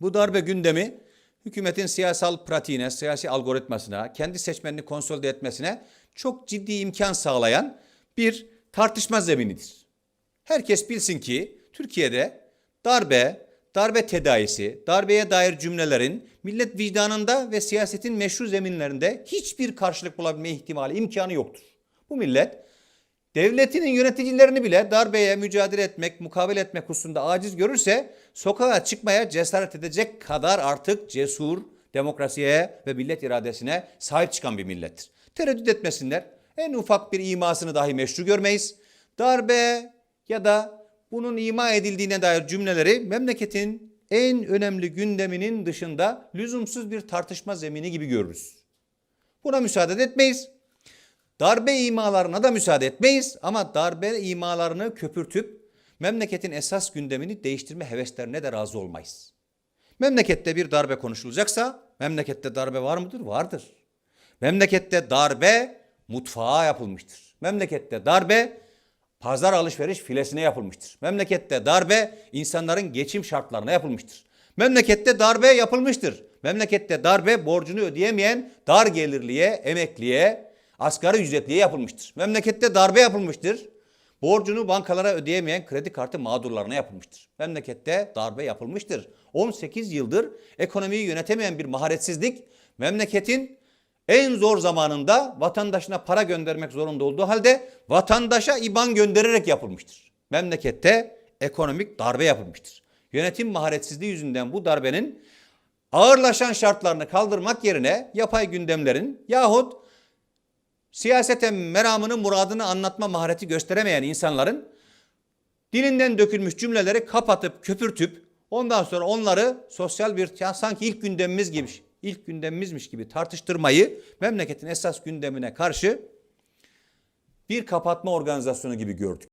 Bu darbe gündemi hükümetin siyasal pratiğine, siyasi algoritmasına, kendi seçmenini konsolide etmesine çok ciddi imkan sağlayan bir tartışma zeminidir. Herkes bilsin ki Türkiye'de darbe, darbe tedaisi, darbeye dair cümlelerin millet vicdanında ve siyasetin meşru zeminlerinde hiçbir karşılık bulabilme ihtimali, imkanı yoktur. Bu millet devletinin yöneticilerini bile darbeye mücadele etmek, mukabele etmek hususunda aciz görürse sokağa çıkmaya cesaret edecek kadar artık cesur, demokrasiye ve millet iradesine sahip çıkan bir millettir. Tereddüt etmesinler. En ufak bir imasını dahi meşru görmeyiz. Darbe ya da bunun ima edildiğine dair cümleleri memleketin en önemli gündeminin dışında lüzumsuz bir tartışma zemini gibi görürüz. Buna müsaade etmeyiz. Darbe imalarına da müsaade etmeyiz ama darbe imalarını köpürtüp memleketin esas gündemini değiştirme heveslerine de razı olmayız. Memlekette bir darbe konuşulacaksa memlekette darbe var mıdır? Vardır. Memlekette darbe mutfağa yapılmıştır. Memlekette darbe pazar alışveriş filesine yapılmıştır. Memlekette darbe insanların geçim şartlarına yapılmıştır. Memlekette darbe yapılmıştır. Memlekette darbe borcunu ödeyemeyen dar gelirliye, emekliye, asgari ücretliye yapılmıştır. Memlekette darbe yapılmıştır. Borcunu bankalara ödeyemeyen kredi kartı mağdurlarına yapılmıştır. Memlekette darbe yapılmıştır. 18 yıldır ekonomiyi yönetemeyen bir maharetsizlik memleketin en zor zamanında vatandaşına para göndermek zorunda olduğu halde vatandaşa IBAN göndererek yapılmıştır. Memlekette ekonomik darbe yapılmıştır. Yönetim maharetsizliği yüzünden bu darbenin ağırlaşan şartlarını kaldırmak yerine yapay gündemlerin yahut siyaseten meramını muradını anlatma mahareti gösteremeyen insanların dilinden dökülmüş cümleleri kapatıp köpürtüp ondan sonra onları sosyal bir sanki ilk gündemimiz gibi ilk gündemimizmiş gibi tartıştırmayı memleketin esas gündemine karşı bir kapatma organizasyonu gibi gördük.